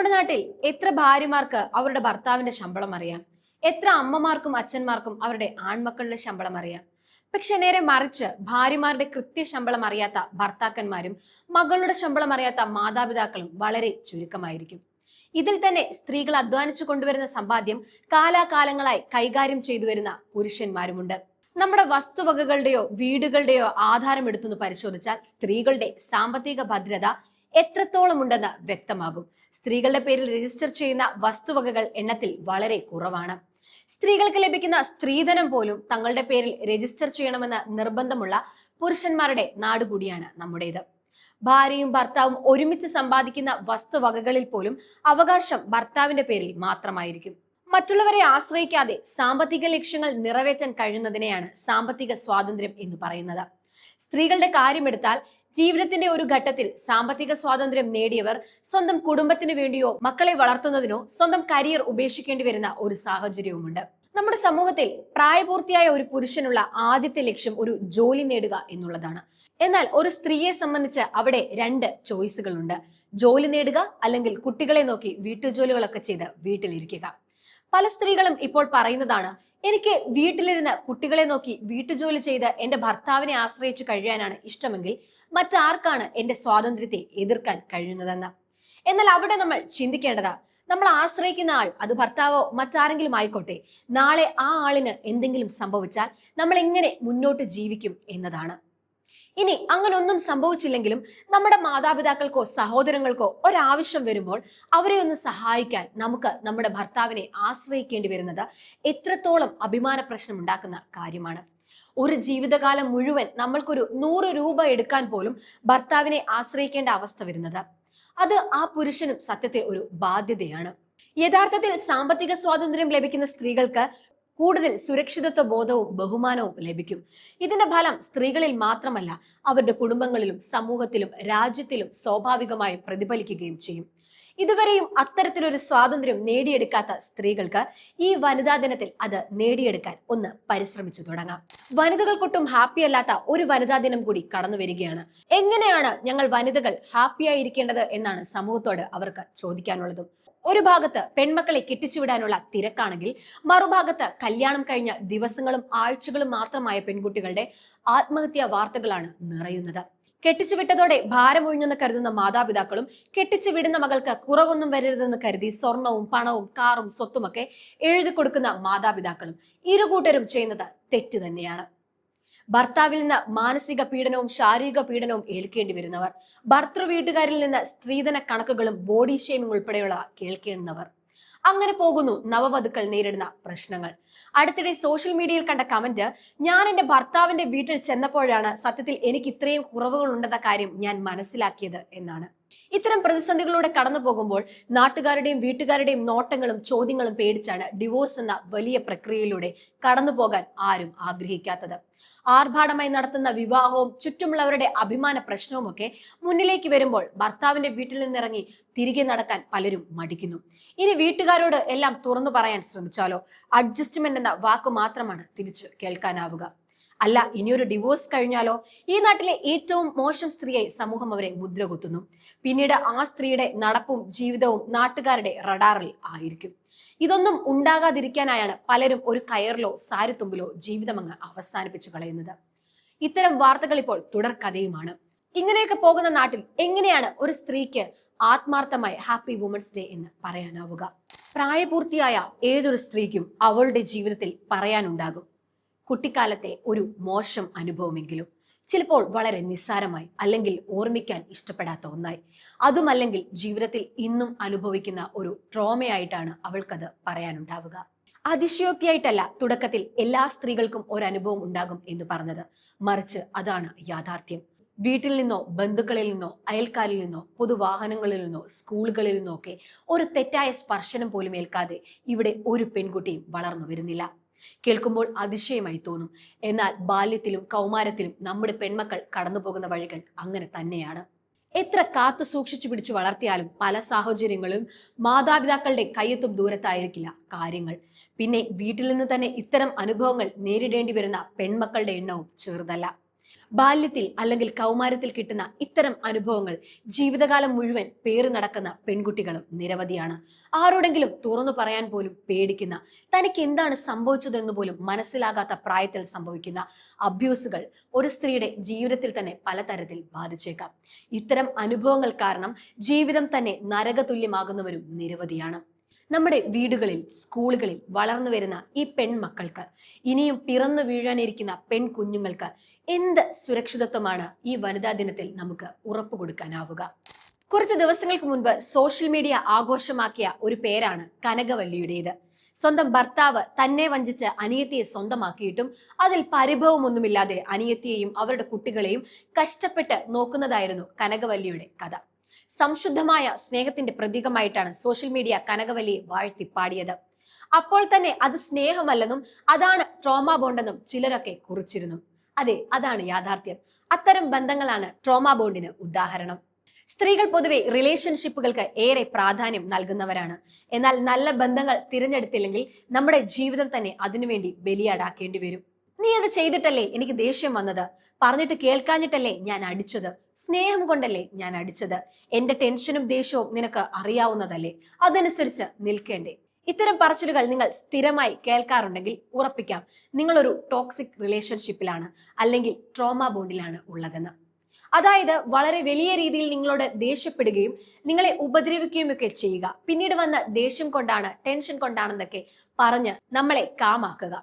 നമ്മുടെ നാട്ടിൽ എത്ര ഭാര്യമാർക്ക് അവരുടെ ഭർത്താവിന്റെ ശമ്പളം അറിയാം? എത്ര അമ്മമാർക്കും അച്ഛന്മാർക്കും അവരുടെ ആൺമക്കളുടെ ശമ്പളം അറിയാം? പക്ഷെ നേരെ മറിച്ച് ഭാര്യമാരുടെ കൃത്യ ശമ്പളം അറിയാത്ത ഭർത്താക്കന്മാരും മകളുടെ ശമ്പളം അറിയാത്ത മാതാപിതാക്കളും വളരെ ചുരുക്കമായിരിക്കും. ഇതിൽ തന്നെ സ്ത്രീകൾ അധ്വാനിച്ചു കൊണ്ടുവരുന്ന സമ്പാദ്യം കാലാകാലങ്ങളായി കൈകാര്യം ചെയ്തു വരുന്ന പുരുഷന്മാരുമുണ്ട്. നമ്മുടെ വസ്തുവകകളുടെയോ വീടുകളുടെയോ ആധാരം എടുത്തുനിന്ന് പരിശോധിച്ചാൽ സ്ത്രീകളുടെ സാമ്പത്തിക ഭദ്രത എത്രത്തോളം ഉണ്ടെന്ന് വ്യക്തമാകും. സ്ത്രീകളുടെ പേരിൽ രജിസ്റ്റർ ചെയ്യുന്ന വസ്തുവകകൾ എണ്ണത്തിൽ വളരെ കുറവാണ്. സ്ത്രീകൾക്ക് ലഭിക്കുന്ന സ്ത്രീധനം പോലും തങ്ങളുടെ പേരിൽ രജിസ്റ്റർ ചെയ്യണമെന്ന് നിർബന്ധമുള്ള പുരുഷന്മാരുടെ നാട് കൂടിയാണ് നമ്മുടേത്. ഭാര്യയും ഭർത്താവും ഒരുമിച്ച് സമ്പാദിക്കുന്ന വസ്തുവകകളിൽ പോലും അവകാശം ഭർത്താവിന്റെ പേരിൽ മാത്രമായിരിക്കും. മറ്റുള്ളവരെ ആശ്രയിക്കാതെ സാമ്പത്തിക ലക്ഷ്യങ്ങൾ നിറവേറ്റാൻ കഴിയുന്നതിനെയാണ് സാമ്പത്തിക സ്വാതന്ത്ര്യം എന്ന് പറയുന്നത്. സ്ത്രീകളുടെ കാര്യമെടുത്താൽ ജീവിതത്തിന്റെ ഒരു ഘട്ടത്തിൽ സാമ്പത്തിക സ്വാതന്ത്ര്യം നേടിയവർ സ്വന്തം കുടുംബത്തിന് വേണ്ടിയോ മക്കളെ വളർത്തുന്നതിനോ സ്വന്തം കരിയർ ഉപേക്ഷിക്കേണ്ടി വരുന്ന ഒരു സാഹചര്യവുമുണ്ട്. നമ്മുടെ സമൂഹത്തിൽ പ്രായപൂർത്തിയായ ഒരു പുരുഷനുള്ള ആദ്യത്തെ ലക്ഷ്യം ഒരു ജോലി നേടുക എന്നുള്ളതാണ്. എന്നാൽ ഒരു സ്ത്രീയെ സംബന്ധിച്ച് അവിടെ രണ്ട് ചോയ്സുകളുണ്ട്. ജോലി നേടുക അല്ലെങ്കിൽ കുട്ടികളെ നോക്കി വീട്ടുജോലികളൊക്കെ ചെയ്ത് വീട്ടിലിരിക്കുക. പല സ്ത്രീകളും ഇപ്പോൾ പറയുന്നതാണ് എനിക്ക് വീട്ടിലിരുന്ന് കുട്ടികളെ നോക്കി വീട്ടുജോലി ചെയ്ത് എന്റെ ഭർത്താവിനെ ആശ്രയിച്ചു കഴിയാനാണ് ഇഷ്ടമെങ്കിൽ മറ്റാർക്കാണ് എന്റെ സ്വാതന്ത്ര്യത്തെ എതിർക്കാൻ കഴിയുന്നതെന്ന്? എന്നാൽ അവിടെ നമ്മൾ ചിന്തിക്കേണ്ടതാ നമ്മൾ ആശ്രയിക്കുന്ന ആൾ അത് ഭർത്താവോ മറ്റാരെങ്കിലും ആയിക്കോട്ടെ നാളെ ആ ആളിന് എന്തെങ്കിലും സംഭവിച്ചാൽ നമ്മൾ എങ്ങനെ മുന്നോട്ട് ജീവിക്കും എന്നതാണ്. ഇനി അങ്ങനെ ഒന്നും സംഭവിച്ചില്ലെങ്കിലും നമ്മുടെ മാതാപിതാക്കൾക്കോ സഹോദരങ്ങൾക്കോ ഒരാവശ്യം വരുമ്പോൾ അവരെ ഒന്ന് സഹായിക്കാൻ നമുക്ക് നമ്മുടെ ഭർത്താവിനെ ആശ്രയിക്കേണ്ടി വരുന്നത് എത്രത്തോളം അഭിമാന പ്രശ്നം ഉണ്ടാക്കുന്ന കാര്യമാണ്. ഒരു ജീവിതകാലം മുഴുവൻ നമ്മൾക്കൊരു നൂറ് രൂപ എടുക്കാൻ പോലും ഭർത്താവിനെ ആശ്രയിക്കേണ്ട അവസ്ഥ വരുന്നത്. അത് ആ പുരുഷനും സത്യത്തിൽ ഒരു ബാധ്യതയാണ്. യഥാർത്ഥത്തിൽ സാമ്പത്തിക സ്വാതന്ത്ര്യം ലഭിക്കുന്ന സ്ത്രീകൾക്ക് കൂടുതൽ സുരക്ഷിതത്വ ബോധവും ബഹുമാനവും ലഭിക്കും. ഇതിന്റെ ഫലം സ്ത്രീകളിൽ മാത്രമല്ല അവരുടെ കുടുംബങ്ങളിലും സമൂഹത്തിലും രാജ്യത്തിലും സ്വാഭാവികമായും പ്രതിഫലിക്കുകയും ചെയ്യും. ഇതുവരെയും അത്തരത്തിലൊരു സ്വാതന്ത്ര്യം നേടിയെടുക്കാത്ത സ്ത്രീകൾക്ക് ഈ വനിതാ ദിനത്തിൽ അത് നേടിയെടുക്കാൻ ഒന്ന് പരിശ്രമിച്ചു തുടങ്ങാം. വനിതകൾക്കൊട്ടും ഹാപ്പി അല്ലാത്ത ഒരു വനിതാ ദിനം കൂടി കടന്നു വരികയാണ്. എങ്ങനെയാണ് ഞങ്ങൾ വനിതകൾ ഹാപ്പിയായിരിക്കേണ്ടത് എന്നാണ് സമൂഹത്തോട് അവർക്ക് ചോദിക്കാനുള്ളതും. ഒരു ഭാഗത്ത് പെൺമക്കളെ കെട്ടിച്ചുവിടാനുള്ള തിരക്കാണെങ്കിൽ മറുഭാഗത്ത് കല്യാണം കഴിഞ്ഞ ദിവസങ്ങളും ആഴ്ചകളും മാത്രമായ പെൺകുട്ടികളുടെ ആത്മഹത്യാ വാർത്തകളാണ് നിറയുന്നത്. കെട്ടിച്ചു വിട്ടതോടെ ഭാരമൊഴിഞ്ഞെന്ന് കരുതുന്ന മാതാപിതാക്കളും കെട്ടിച്ചു വിടുന്ന മകൾക്ക് കുറവൊന്നും വരരുതെന്ന് കരുതി സ്വർണവും പണവും കാറും സ്വത്തുമൊക്കെ എഴുതി കൊടുക്കുന്ന മാതാപിതാക്കളും ഇരുകൂട്ടരും ചെയ്യുന്നത് തെറ്റ് തന്നെയാണ്. ഭർത്താവിൽ നിന്ന് മാനസിക പീഡനവും ശാരീരിക പീഡനവും ഏൽക്കേണ്ടി വരുന്നവർ ഭർത്തൃ വീട്ടുകാരിൽ നിന്ന് സ്ത്രീധന കണക്കുകളും ബോഡി ഷേമിംഗ് ഉൾപ്പെടെയുള്ളവ കേൾക്കേണ്ടുന്നവർ. അങ്ങനെ പോകുന്നു നവവധുക്കൾ നേരിടുന്ന പ്രശ്നങ്ങൾ. അടുത്തിടെ സോഷ്യൽ മീഡിയയിൽ കണ്ട കമന്റ് ഞാൻ എന്റെ ഭർത്താവിന്റെ വീട്ടിൽ ചെന്നപ്പോഴാണ് സത്യത്തിൽ എനിക്ക് ഇത്രയും കുറവുകൾ ഉണ്ടെന്ന കാര്യം ഞാൻ മനസ്സിലാക്കിയത് എന്നാണ്. ഇത്തരം പ്രതിസന്ധികളിലൂടെ കടന്നു പോകുമ്പോൾ നാട്ടുകാരുടെയും വീട്ടുകാരുടെയും നോട്ടങ്ങളും ചോദ്യങ്ങളും പേടിച്ചാണ് ഡിവോഴ്സ് എന്ന വലിയ പ്രക്രിയയിലൂടെ കടന്നു പോകാൻ ആരും ആഗ്രഹിക്കാത്തത്. ആർഭാടമായി നടത്തുന്ന വിവാഹവും ചുറ്റുമുള്ളവരുടെ അഭിമാന പ്രശ്നവുമൊക്കെ മുന്നിലേക്ക് വരുമ്പോൾ ഭർത്താവിന്റെ വീട്ടിൽ നിന്നിറങ്ങി തിരികെ നടക്കാൻ പലരും മടിക്കുന്നു. ഇനി വീട്ടുകാരോട് എല്ലാം തുറന്നു പറയാൻ ശ്രമിച്ചാലോ? അഡ്ജസ്റ്റ്മെന്റ് എന്ന വാക്ക് മാത്രമാണ് തിരിച്ചു കേൾക്കാനാവുക. അല്ല ഇനിയൊരു ഡിവോഴ്സ് കഴിഞ്ഞാലോ? ഈ നാട്ടിലെ ഏറ്റവും മോശം സ്ത്രീയായി സമൂഹം അവരെ മുദ്ര കുത്തുന്നു പിന്നീട് ആ സ്ത്രീയുടെ നടപ്പും ജീവിതവും നാട്ടുകാരുടെ റഡാറിൽ ആയിരിക്കും. ഇതൊന്നും ഉണ്ടാകാതിരിക്കാനായാണ് പലരും ഒരു കയറിലോ സാരിത്തുമ്പിലോ ജീവിതമങ്ങ് അവസാനിപ്പിച്ചു കളയുന്നത്. ഇത്തരം വാർത്തകൾ ഇപ്പോൾ തുടർക്കഥയുമാണ് ഇങ്ങനെയൊക്കെ പോകുന്ന നാട്ടിൽ എങ്ങനെയാണ് ഒരു സ്ത്രീക്ക് ആത്മാർത്ഥമായി ഹാപ്പി വുമൻസ് ഡേ എന്ന് പറയാനാവുക? പ്രായപൂർത്തിയായ ഏതൊരു സ്ത്രീക്കും അവളുടെ ജീവിതത്തിൽ പറയാനുണ്ടാകും. കുട്ടിക്കാലത്തെ ഒരു മോശം അനുഭവമെങ്കിലും ചിലപ്പോൾ വളരെ നിസ്സാരമായി അല്ലെങ്കിൽ ഓർമ്മിക്കാൻ ഇഷ്ടപ്പെടാത്ത ഒന്നായി. അതുമല്ലെങ്കിൽ ജീവിതത്തിൽ ഇന്നും അനുഭവിക്കുന്ന ഒരു ട്രോമയായിട്ടാണ് അവൾക്കത് പറയാനുണ്ടാവുക. അതിശയോക്തിയായിട്ടല്ല തുടക്കത്തിൽ എല്ലാ സ്ത്രീകൾക്കും ഒരു അനുഭവം ഉണ്ടാകും എന്ന് പറഞ്ഞത്. മറിച്ച് അതാണ് യാഥാർത്ഥ്യം. വീട്ടിൽ നിന്നോ ബന്ധുക്കളിൽ നിന്നോ അയൽക്കാരിൽ നിന്നോ പൊതുവാഹനങ്ങളിൽ നിന്നോ സ്കൂളുകളിൽ നിന്നോ ഒക്കെ ഒരു തെറ്റായ സ്പർശനം പോലും ഏൽക്കാതെ ഇവിടെ ഒരു പെൺകുട്ടിയും വളർന്നു വരുന്നില്ല. കേൾക്കുമ്പോൾ അതിശയമായി തോന്നും. എന്നാൽ ബാല്യത്തിലും കൗമാരത്തിലും നമ്മുടെ പെൺമക്കൾ കടന്നുപോകുന്ന വഴികൾ അങ്ങനെ തന്നെയാണ്. എത്ര കാത്തു സൂക്ഷിച്ചു പിടിച്ചു വളർത്തിയാലും പല സാഹചര്യങ്ങളും മാതാപിതാക്കളുടെ കയ്യത്തും ദൂരത്തായിരിക്കില്ല കാര്യങ്ങൾ. പിന്നെ വീട്ടിൽ നിന്ന് തന്നെ ഇത്തരം അനുഭവങ്ങൾ നേരിടേണ്ടി വരുന്ന പെൺമക്കളുടെ എണ്ണവും ചെറുതല്ല. ബാല്യത്തിൽ അല്ലെങ്കിൽ കൗമാരത്തിൽ കിട്ടുന്ന ഇത്തരം അനുഭവങ്ങൾ ജീവിതകാലം മുഴുവൻ പേറി നടക്കുന്ന പെൺകുട്ടികളും നിരവധിയാണ്. ആരോടെങ്കിലും തുറന്നു പറയാൻ പോലും പേടിക്കുന്ന തനിക്ക് എന്താണ് സംഭവിച്ചതെന്ന് പോലും മനസ്സിലാകാത്ത പ്രായത്തിൽ സംഭവിക്കുന്ന അബ്യൂസുകൾ ഒരു സ്ത്രീയുടെ ജീവിതത്തിൽ തന്നെ പലതരത്തിൽ ബാധിച്ചേക്കാം. ഇത്തരം അനുഭവങ്ങൾ കാരണം ജീവിതം തന്നെ നരകതുല്യമാകുന്നവരും നിരവധിയാണ്. നമ്മുടെ വീടുകളിൽ സ്കൂളുകളിൽ വളർന്നു വരുന്ന ഈ പെൺമക്കൾക്ക് ഇനിയും പിറന്നു വീഴാനിരിക്കുന്ന പെൺകുഞ്ഞുങ്ങൾക്ക് എന്ത് സുരക്ഷിതത്വമാണ് ഈ വനിതാ ദിനത്തിൽ നമുക്ക് ഉറപ്പു കൊടുക്കാനാവുക? കുറച്ച് ദിവസങ്ങൾക്ക് മുൻപ് സോഷ്യൽ മീഡിയ ആഘോഷമാക്കിയ ഒരു പേരാണ് കനകവല്ലിയുടേത്. സ്വന്തം ഭർത്താവ് തന്നെ വഞ്ചിച്ച് അനിയത്തിയെ സ്വന്തമാക്കിയിട്ടും അതിൽ പരിഭവമൊന്നുമില്ലാതെ അനിയത്തിയെയും അവരുടെ കുട്ടികളെയും കഷ്ടപ്പെട്ട് നോക്കുന്നതായിരുന്നു കനകവല്ലിയുടെ കഥ. സംശുദ്ധമായ സ്നേഹത്തിന്റെ പ്രതീകമായിട്ടാണ് സോഷ്യൽ മീഡിയ കനകവല്ലിയെ വാഴ്ത്തി പാടിയത് അപ്പോൾ തന്നെ അത് സ്നേഹമല്ലെന്നും അതാണ് ട്രോമ ബോണ്ടെന്നും ചിലരൊക്കെ കുറിച്ചിരുന്നു. അതെ അതാണ് യാഥാർത്ഥ്യം. അത്തരം ബന്ധങ്ങളാണ് ട്രോമ ബോണ്ടിന് ഉദാഹരണം. സ്ത്രീകൾ പൊതുവെ റിലേഷൻഷിപ്പുകൾക്ക് ഏറെ പ്രാധാന്യം നൽകുന്നവരാണ്. എന്നാൽ നല്ല ബന്ധങ്ങൾ തിരഞ്ഞെടുത്തില്ലെങ്കിൽ നമ്മുടെ ജീവിതം തന്നെ അതിനുവേണ്ടി ബലിയാടാക്കേണ്ടി വരും. നീ അത് ചെയ്തിട്ടല്ലേ എനിക്ക് ദേഷ്യം വന്നത്? പറഞ്ഞിട്ട് കേൾക്കാഞ്ഞിട്ടല്ലേ ഞാൻ അടിച്ചത്? സ്നേഹം കൊണ്ടല്ലേ ഞാൻ അടിച്ചത്? എന്റെ ടെൻഷനും ദേഷ്യവും നിനക്ക് അറിയാവുന്നതല്ലേ? അതനുസരിച്ച് നിൽക്കേണ്ടേ. ഇത്തരം പറച്ചിലുകൾ നിങ്ങൾ സ്ഥിരമായി കേൾക്കാറുണ്ടെങ്കിൽ ഉറപ്പിക്കാം. നിങ്ങളൊരു ടോക്സിക് റിലേഷൻഷിപ്പിലാണ് അല്ലെങ്കിൽ ട്രോമ ബോണ്ടിലാണ് ഉള്ളതെന്ന്. അതായത് വളരെ വലിയ രീതിയിൽ നിങ്ങളോട് ദേഷ്യപ്പെടുകയും നിങ്ങളെ ഉപദ്രവിക്കുകയും ഒക്കെ ചെയ്യുക. പിന്നീട് വന്ന ദേഷ്യം കൊണ്ടാണ് ടെൻഷൻ കൊണ്ടാണെന്നൊക്കെ പറഞ്ഞ് നമ്മളെ കാമാക്കുക.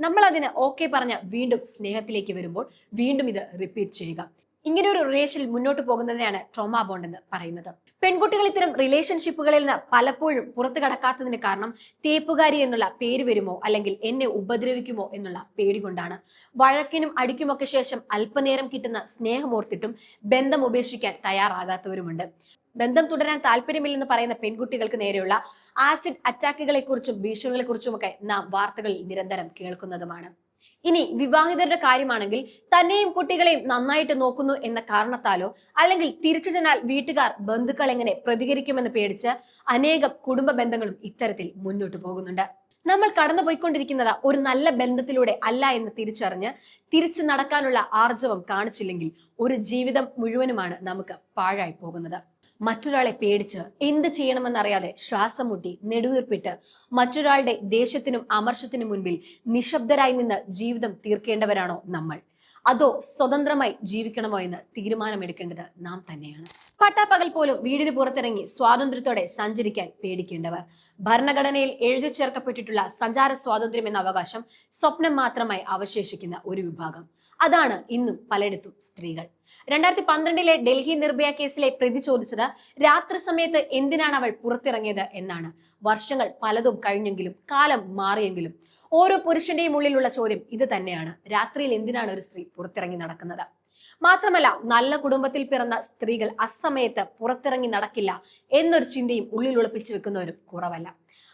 നമ്മൾ അതിന് ഓക്കെ പറഞ്ഞ് വീണ്ടും സ്നേഹത്തിലേക്ക് വരുമ്പോൾ വീണ്ടും ഇത് റിപ്പീറ്റ് ചെയ്യുക. ഇങ്ങനെ ഒരു റിലേഷനിൽ മുന്നോട്ട് പോകുന്നതിനാണ് ട്രോമ ബോണ്ട് എന്ന് പറയുന്നത്. പെൺകുട്ടികൾ ഇത്തരം റിലേഷൻഷിപ്പുകളിൽ നിന്ന് പലപ്പോഴും പുറത്തു കടക്കാത്തതിന് കാരണം തേപ്പുകാരി എന്നുള്ള പേര് വരുമോ അല്ലെങ്കിൽ എന്നെ ഉപദ്രവിക്കുമോ എന്നുള്ള പേടി കൊണ്ടാണ്. വഴക്കിനും അടിക്കുമൊക്കെ ശേഷം അല്പനേരം കിട്ടുന്ന സ്നേഹമോർത്തിട്ടും ബന്ധം ഉപേക്ഷിക്കാൻ തയ്യാറാകാത്തവരുമുണ്ട്. ബന്ധം തുടരാൻ താല്പര്യമില്ലെന്ന് പറയുന്ന പെൺകുട്ടികൾക്ക് നേരെയുള്ള ആസിഡ് അറ്റാക്കുകളെക്കുറിച്ചും കുറിച്ചും ഭീഷണികളെ കുറിച്ചുമൊക്കെ നാം വാർത്തകളിൽ നിരന്തരം കേൾക്കുന്നതുമാണ്. ഇനി വിവാഹിതരുടെ കാര്യമാണെങ്കിൽ തന്നെയും കുട്ടികളെയും നന്നായിട്ട് നോക്കുന്നു എന്ന കാരണത്താലോ അല്ലെങ്കിൽ തിരിച്ചു ചെന്നാൽ വീട്ടുകാർ ബന്ധുക്കൾ എങ്ങനെ പ്രതികരിക്കുമെന്ന് പേടിച്ച് അനേകം കുടുംബ ബന്ധങ്ങളും ഇത്തരത്തിൽ മുന്നോട്ട് പോകുന്നുണ്ട്. നമ്മൾ കടന്നുപോയിക്കൊണ്ടിരിക്കുന്നത് ഒരു നല്ല ബന്ധത്തിലൂടെ അല്ല എന്ന് തിരിച്ചറിഞ്ഞ് തിരിച്ചു നടക്കാനുള്ള ആർജവം കാണിച്ചില്ലെങ്കിൽ ഒരു ജീവിതം മുഴുവനുമാണ് നമുക്ക് പാഴായി പോകുന്നത്. മറ്റൊരാളെ പേടിച്ച് എന്ത് ചെയ്യണമെന്നറിയാതെ ശ്വാസം മുട്ടി നെടുവീർപ്പിട്ട് മറ്റൊരാളുടെ ദേഷ്യത്തിനും അമർഷത്തിനും മുൻപിൽ നിശബ്ദരായി നിന്ന് ജീവിതം തീർക്കേണ്ടവരാണോ നമ്മൾ? അതോ സ്വതന്ത്രമായി ജീവിക്കണമോ എന്ന് തീരുമാനമെടുക്കേണ്ടത് നാം തന്നെയാണ്. പട്ടാപ്പകൽ പോലും വീടിന് പുറത്തിറങ്ങി സ്വാതന്ത്ര്യത്തോടെ സഞ്ചരിക്കാൻ പേടിക്കേണ്ടവർ. ഭരണഘടനയിൽ എഴുതി ചേർക്കപ്പെട്ടിട്ടുള്ള സഞ്ചാര സ്വാതന്ത്ര്യം എന്ന അവകാശം സ്വപ്നം മാത്രമായി അവശേഷിക്കുന്ന ഒരു വിഭാഗം. അതാണ് ഇന്നും പലയിടത്തും സ്ത്രീകൾ. രണ്ടായിരത്തി പന്ത്രണ്ടിലെ ഡൽഹി നിർഭയ കേസിലെ പ്രതി ചോദിച്ചത് രാത്രി സമയത്ത് എന്തിനാണ് അവൾ പുറത്തിറങ്ങിയത് എന്നാണ്. വർഷങ്ങൾ പലതും കഴിഞ്ഞെങ്കിലും കാലം മാറിയെങ്കിലും ഓരോ പുരുഷന്റെയും ഉള്ളിലുള്ള ചോദ്യം ഇത് തന്നെയാണ്. രാത്രിയിൽ എന്തിനാണ് ഒരു സ്ത്രീ പുറത്തിറങ്ങി നടക്കുന്നത്? മാത്രമല്ല നല്ല കുടുംബത്തിൽ പിറന്ന സ്ത്രീകൾ അസമയത്ത് പുറത്തിറങ്ങി നടക്കില്ല എന്നൊരു ചിന്തയും ഉള്ളിൽ ഒളിപ്പിച്ചു വെക്കുന്നവരും കുറവല്ല.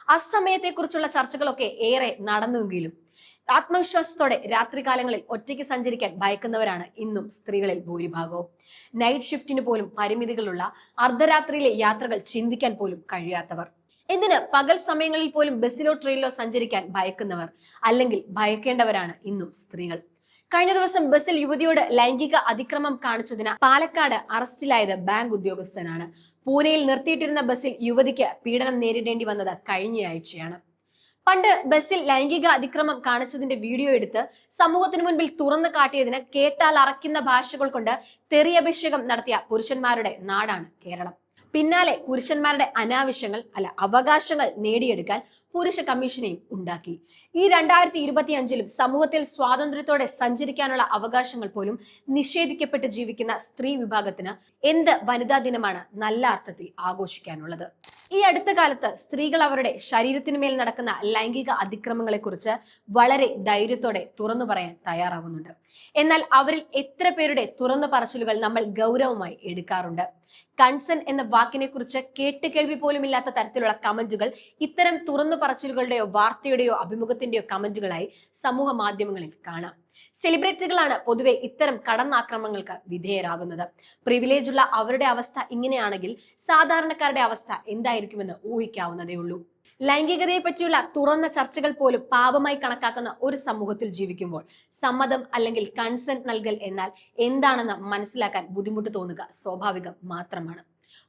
അസമയത്തെക്കുറിച്ചുള്ള ചർച്ചകളൊക്കെ ഏറെ നടന്നുവെങ്കിലും ആത്മവിശ്വാസത്തോടെ രാത്രികാലങ്ങളിൽ ഒറ്റയ്ക്ക് സഞ്ചരിക്കാൻ ഭയക്കുന്നവരാണ് ഇന്നും സ്ത്രീകളിൽ ഭൂരിഭാഗവും. നൈറ്റ് ഷിഫ്റ്റിന് പോലും പരിമിതികളുള്ള അർദ്ധരാത്രിയിലെ യാത്രകൾ ചിന്തിക്കാൻ പോലും കഴിയാത്തവർ. എന്തിന്? പകൽ സമയങ്ങളിൽ പോലും ബസ്സിലോ ട്രെയിനിലോ സഞ്ചരിക്കാൻ ഭയക്കുന്നവർ. അല്ലെങ്കിൽ ഭയക്കേണ്ടവരാണ് ഇന്നും സ്ത്രീകൾ. കഴിഞ്ഞ ദിവസം ബസ്സിൽ യുവതിയോട് ലൈംഗിക അതിക്രമം കാണിച്ചതിന് പാലക്കാട് അറസ്റ്റിലായത് ബാങ്ക് ഉദ്യോഗസ്ഥനാണ്. പൂനെയിൽ നിർത്തിയിട്ടിരുന്ന ബസ്സിൽ യുവതിക്ക് പീഡനം നേരിടേണ്ടി വന്നത് കഴിഞ്ഞയാഴ്ചയാണ്. പണ്ട് ബസ്സിൽ ലൈംഗിക അതിക്രമം കാണിച്ചതിന്റെ വീഡിയോ എടുത്ത് സമൂഹത്തിന് മുൻപിൽ തുറന്നു കാട്ടിയതിന് കേട്ടാൽ അറക്കുന്ന ഭാഷകൾ കൊണ്ട് തെറിയഭിഷേകം നടത്തിയ പുരുഷന്മാരുടെ നാടാണ് കേരളം. പിന്നാലെ പുരുഷന്മാരുടെ അനാവശ്യങ്ങൾ അല്ല അവകാശങ്ങൾ നേടിയെടുക്കാൻ പുരുഷ കമ്മീഷനെയും ഉണ്ടാക്കി. ഈ രണ്ടായിരത്തി ഇരുപത്തി അഞ്ചിലും സമൂഹത്തിൽ സ്വാതന്ത്ര്യത്തോടെ സഞ്ചരിക്കാനുള്ള അവകാശങ്ങൾ പോലും നിഷേധിക്കപ്പെട്ട് ജീവിക്കുന്ന സ്ത്രീ വിഭാഗത്തിന് എന്ത് വനിതാ ദിനമാണ് നല്ല അർത്ഥത്തിൽ ആഘോഷിക്കാനുള്ളത്? ഈ അടുത്ത കാലത്ത് സ്ത്രീകൾ അവരുടെ ശരീരത്തിന് മേൽ നടക്കുന്ന ലൈംഗിക അതിക്രമങ്ങളെ കുറിച്ച് വളരെ ധൈര്യത്തോടെ തുറന്നു പറയാൻ തയ്യാറാവുന്നുണ്ട്. എന്നാൽ അവരിൽ എത്ര പേരുടെ തുറന്നു പറച്ചിലുകൾ നമ്മൾ ഗൗരവമായി എടുക്കാറുണ്ട്? കൺസൺ എന്ന വാക്കിനെ കുറിച്ച് കേട്ടുകേൾവി പോലും ഇല്ലാത്ത തരത്തിലുള്ള കമന്റുകൾ ഇത്തരം തുറന്നു പറച്ചിലുകളുടെയോ വാർത്തയുടെയോ അഭിമുഖത്തിന്റെയോ കമന്റുകളായി സമൂഹ മാധ്യമങ്ങളിൽ കാണാം. സെലിബ്രിറ്റികളാണ് പൊതുവെ ഇത്തരം കടന്നാക്രമങ്ങൾക്ക് വിധേയരാകുന്നത്. പ്രിവിലേജ് ഉള്ള അവരുടെ അവസ്ഥ ഇങ്ങനെയാണെങ്കിൽ സാധാരണക്കാരുടെ അവസ്ഥ എന്തായിരിക്കുമെന്ന് ഊഹിക്കാവുന്നതേ ഉള്ളൂ. ലൈംഗികതയെ പറ്റിയുള്ള തുറന്ന ചർച്ചകൾ പോലും പാപമായി കണക്കാക്കുന്ന ഒരു സമൂഹത്തിൽ ജീവിക്കുമ്പോൾ സമ്മതം അല്ലെങ്കിൽ കൺസെന്റ് നൽകൽ എന്നാൽ എന്താണെന്ന് മനസ്സിലാക്കാൻ ബുദ്ധിമുട്ട് തോന്നുക സ്വാഭാവികം മാത്രമാണ്.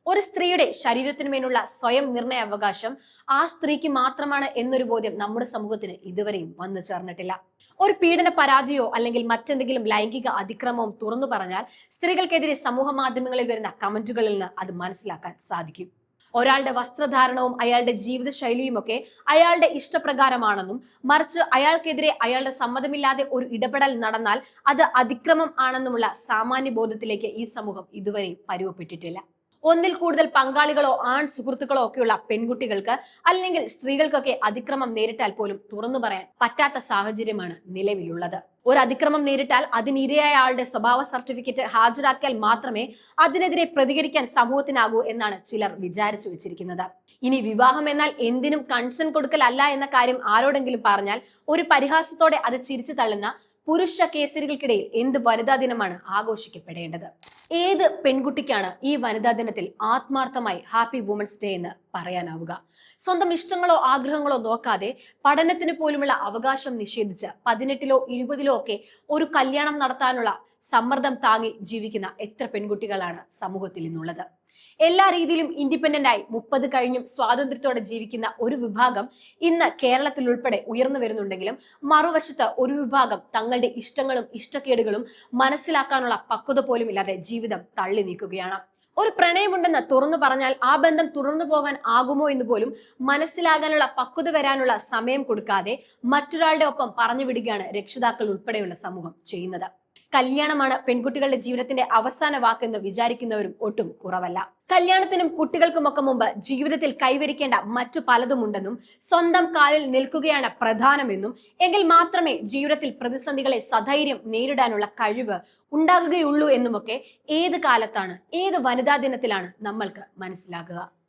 ഒരു സ്ത്രീയുടെ ശരീരത്തിനുമേലുള്ള സ്വയം നിർണയ അവകാശം ആ സ്ത്രീക്ക് മാത്രമാണ് എന്നൊരു ബോധ്യം നമ്മുടെ സമൂഹത്തിന് ഇതുവരെയും വന്നു ചേർന്നിട്ടില്ല. ഒരു പീഡന പരാതിയോ അല്ലെങ്കിൽ മറ്റെന്തെങ്കിലും ലൈംഗിക അതിക്രമവും തുറന്നു പറഞ്ഞാൽ സ്ത്രീകൾക്കെതിരെ സമൂഹ മാധ്യമങ്ങളിൽ വരുന്ന കമന്റുകളിൽ നിന്ന് അത് മനസ്സിലാക്കാൻ സാധിക്കും. ഒരാളുടെ വസ്ത്രധാരണവും അയാളുടെ ജീവിതശൈലിയും ഒക്കെ അയാളുടെ ഇഷ്ടപ്രകാരമാണെന്നും മറിച്ച് അയാൾക്കെതിരെ അയാളുടെ സമ്മതമില്ലാതെ ഒരു ഇടപെടൽ നടന്നാൽ അത് അതിക്രമം ആണെന്നുമുള്ള സാമാന്യ ബോധത്തിലേക്ക് ഈ സമൂഹം ഇതുവരെ പരുവപ്പെട്ടിട്ടില്ല. ഒന്നിൽ കൂടുതൽ പങ്കാളികളോ ആൺ സുഹൃത്തുക്കളോ ഒക്കെയുള്ള പെൺകുട്ടികൾക്ക് അല്ലെങ്കിൽ സ്ത്രീകൾക്കൊക്കെ അതിക്രമം നേരിട്ടാൽ പോലും തുറന്നു പറയാൻ പറ്റാത്ത സാഹചര്യമാണ് നിലവിലുള്ളത്. ഒരു അതിക്രമം നേരിട്ടാൽ അതിനിരയായ ആളുടെ സ്വഭാവ സർട്ടിഫിക്കറ്റ് ഹാജരാക്കിയാൽ മാത്രമേ അതിനെതിരെ പ്രതികരിക്കാൻ സമൂഹത്തിനാകൂ എന്നാണ് ചിലർ വിചാരിച്ചു വെച്ചിരിക്കുന്നത്. ഇനി വിവാഹം എന്നാൽ എന്തിനും കൺസൺ കൊടുക്കലല്ല എന്ന കാര്യം ആരോടെങ്കിലും പറഞ്ഞാൽ ഒരു പരിഹാസത്തോടെ അത് ചിരിച്ചു തള്ളുന്ന പുരുഷ കേസരികൾക്കിടയിൽ എന്ത് വനിതാ ദിനമാണ് ആഘോഷിക്കപ്പെടേണ്ടത്? ഏത് പെൺകുട്ടിക്കാണ് ഈ വനിതാ ദിനത്തിൽ ആത്മാർത്ഥമായി ഹാപ്പി വുമൻസ് ഡേ എന്ന് പറയാനാവുക? സ്വന്തം ഇഷ്ടങ്ങളോ ആഗ്രഹങ്ങളോ നോക്കാതെ പഠനത്തിന് പോലുമുള്ള അവകാശം നിഷേധിച്ച് പതിനെട്ടിലോ ഇരുപതിലോ ഒക്കെ ഒരു കല്യാണം നടത്താനുള്ള സമ്മർദ്ദം താങ്ങി ജീവിക്കുന്ന എത്ര പെൺകുട്ടികളാണ് സമൂഹത്തിൽ ഇന്നുള്ളത്? എല്ലാ രീതിയിലും ഇൻഡിപെൻഡന്റ് ആയി മുപ്പത് കഴിഞ്ഞും സ്വാതന്ത്ര്യത്തോടെ ജീവിക്കുന്ന ഒരു വിഭാഗം ഇന്ന് കേരളത്തിൽ ഉൾപ്പെടെ ഉയർന്നു വരുന്നുണ്ടെങ്കിലും മറുവശത്ത് ഒരു വിഭാഗം തങ്ങളുടെ ഇഷ്ടങ്ങളും ഇഷ്ടക്കേടുകളും മനസ്സിലാക്കാനുള്ള പക്വത പോലും ഇല്ലാതെ ജീവിതം തള്ളി നീക്കുകയാണ്. ഒരു പ്രണയമുണ്ടെന്ന് തുറന്നു പറഞ്ഞാൽ ആ ബന്ധം തുടർന്നു പോകാൻ ആകുമോ എന്ന് പോലും മനസ്സിലാകാനുള്ള പക്വത വരാനുള്ള സമയം കൊടുക്കാതെ മറ്റൊരാളുടെ ഒപ്പം പറഞ്ഞു വിടുകയാണ് രക്ഷിതാക്കൾ ഉൾപ്പെടെയുള്ള സമൂഹം ചെയ്യുന്നത്. കല്യാണമാണ് പെൺകുട്ടികളുടെ ജീവിതത്തിന്റെ അവസാന വാക്കെന്ന് വിചാരിക്കുന്നവരും ഒട്ടും കുറവല്ല. കല്യാണത്തിനും കുട്ടികൾക്കുമൊക്കെ മുമ്പ് ജീവിതത്തിൽ കൈവരിക്കേണ്ട മറ്റു പലതുമുണ്ടെന്നും സ്വന്തം കാലിൽ നിൽക്കുകയാണ് പ്രധാനമെന്നും എങ്കിൽ മാത്രമേ ജീവിതത്തിൽ പ്രതിസന്ധികളെ സധൈര്യം നേരിടാനുള്ള കഴിവ് ഉണ്ടാകുകയുള്ളൂ എന്നുമൊക്കെ ഏത് കാലത്താണ്? ഏത് വനിതാ ദിനത്തിലാണ് നമ്മൾക്ക് മനസ്സിലാകുക?